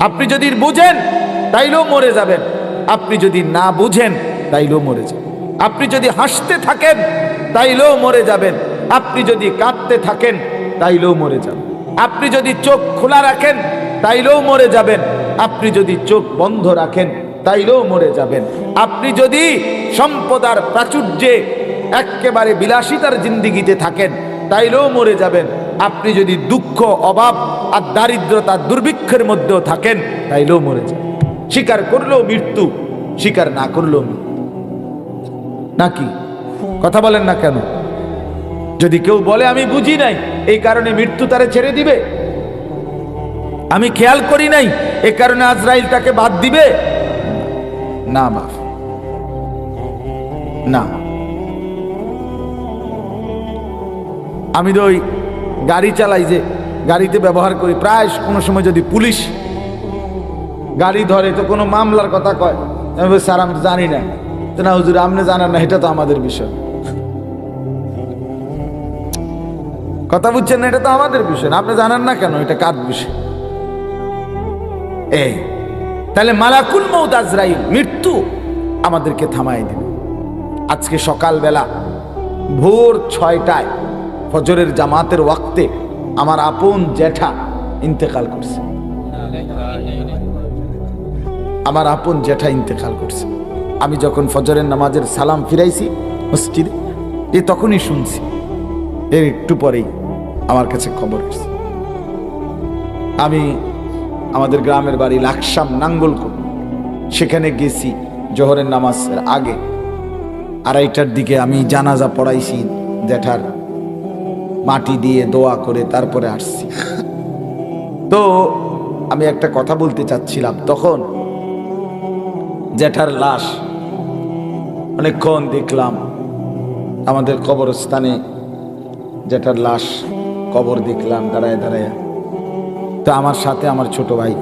আপনি যদি বুঝেন, তাইলেও মরে যাবেন। আপনি যদি না বুঝেন, তাইলেও মরে যাবেন। আপনি যদি হাসতে থাকেন, তাইলেও মরে যাবেন। আপনি যদি কাঁদতে থাকেন, তাইলেও মরে যাবেন। আপনি যদি চোখ খোলা রাখেন, তাইলেও মরে যাবেন। আপনি যদি চোখ বন্ধ রাখেন, তাইলেও মরে যাবেন। আপনি যদি সম্পদার প্রাচুর্যে একেবারে বিলাসিতার জিন্দিগিতে থাকেন, তাইলেও মরে যাবেন। আপনি যদি দুঃখ, অভাব আর দারিদ্রতা দুর্ভিক্ষের মধ্যেও থাকেন, তাইলেও মরে যাবেন স্বীকার করলেও মৃত্যু স্বীকার না করলেও নাকি? কথা বলেন না কেন? যদি কেউ বলে, আমি বুঝি নাই, এই কারণে মৃত্যু তারে ছেড়ে দিবে। আমি খেয়াল করি নাই, এ কারণে আজরাইল তাকে বাদ দিবে। না বাপ না আমি তো ওই গাড়ি চালাই যে গাড়িতে ব্যবহার করি। প্রায় কোনো সময় যদি পুলিশ গাড়ি ধরে তো কোনো মামলার কথা কয়। আমি স্যার, আমি তো জানি না। তো না, হুজুর, আপনি জানেন না, এটা তো আমাদের বিষয়। কথা বুঝছেন না, এটা তো আমাদের বিষয় না। আপনি জানেন না কেন, এটা কার বিষয়? এই, তাহলে মালাকুল মৌত আজরাইল মৃত্যু আমাদেরকে থামাই দিবে আজকে সকালবেলা ভোর ছয়টায় ফজরের জামাতের ওয়াক্তে আমার আপন জ্যাঠা ইন্তেকাল করছে। আমার আপন জ্যাঠা ইন্তেকাল করছে। আমি যখন ফজরের নামাজের সালাম ফিরাইছি মসজিদে, এ তখনই শুনছি, এর একটু পরেই আমার কাছে খবর এসেছে। আমি আমাদের গ্রামের বাড়ি লাকসাম নাঙ্গলকোট সেখানে গেছি জোহরের নামাজের আগে। আড়াইটার দিকে আমি জানাজা পড়াইছি জ্যাঠার মাটি দিয়ে দোয়া করে তারপরে আসছি। তো আমি একটা কথা বলতে চাচ্ছিলাম, তখন জ্যাঠার লাশ অনেকক্ষণ দেখলাম, আমাদের কবরস্থানে জ্যাঠার লাশ কবর দেখলাম, দাঁড়ায় দাঁড়ায়। তো আমার সাথে আমার ছোট ভাই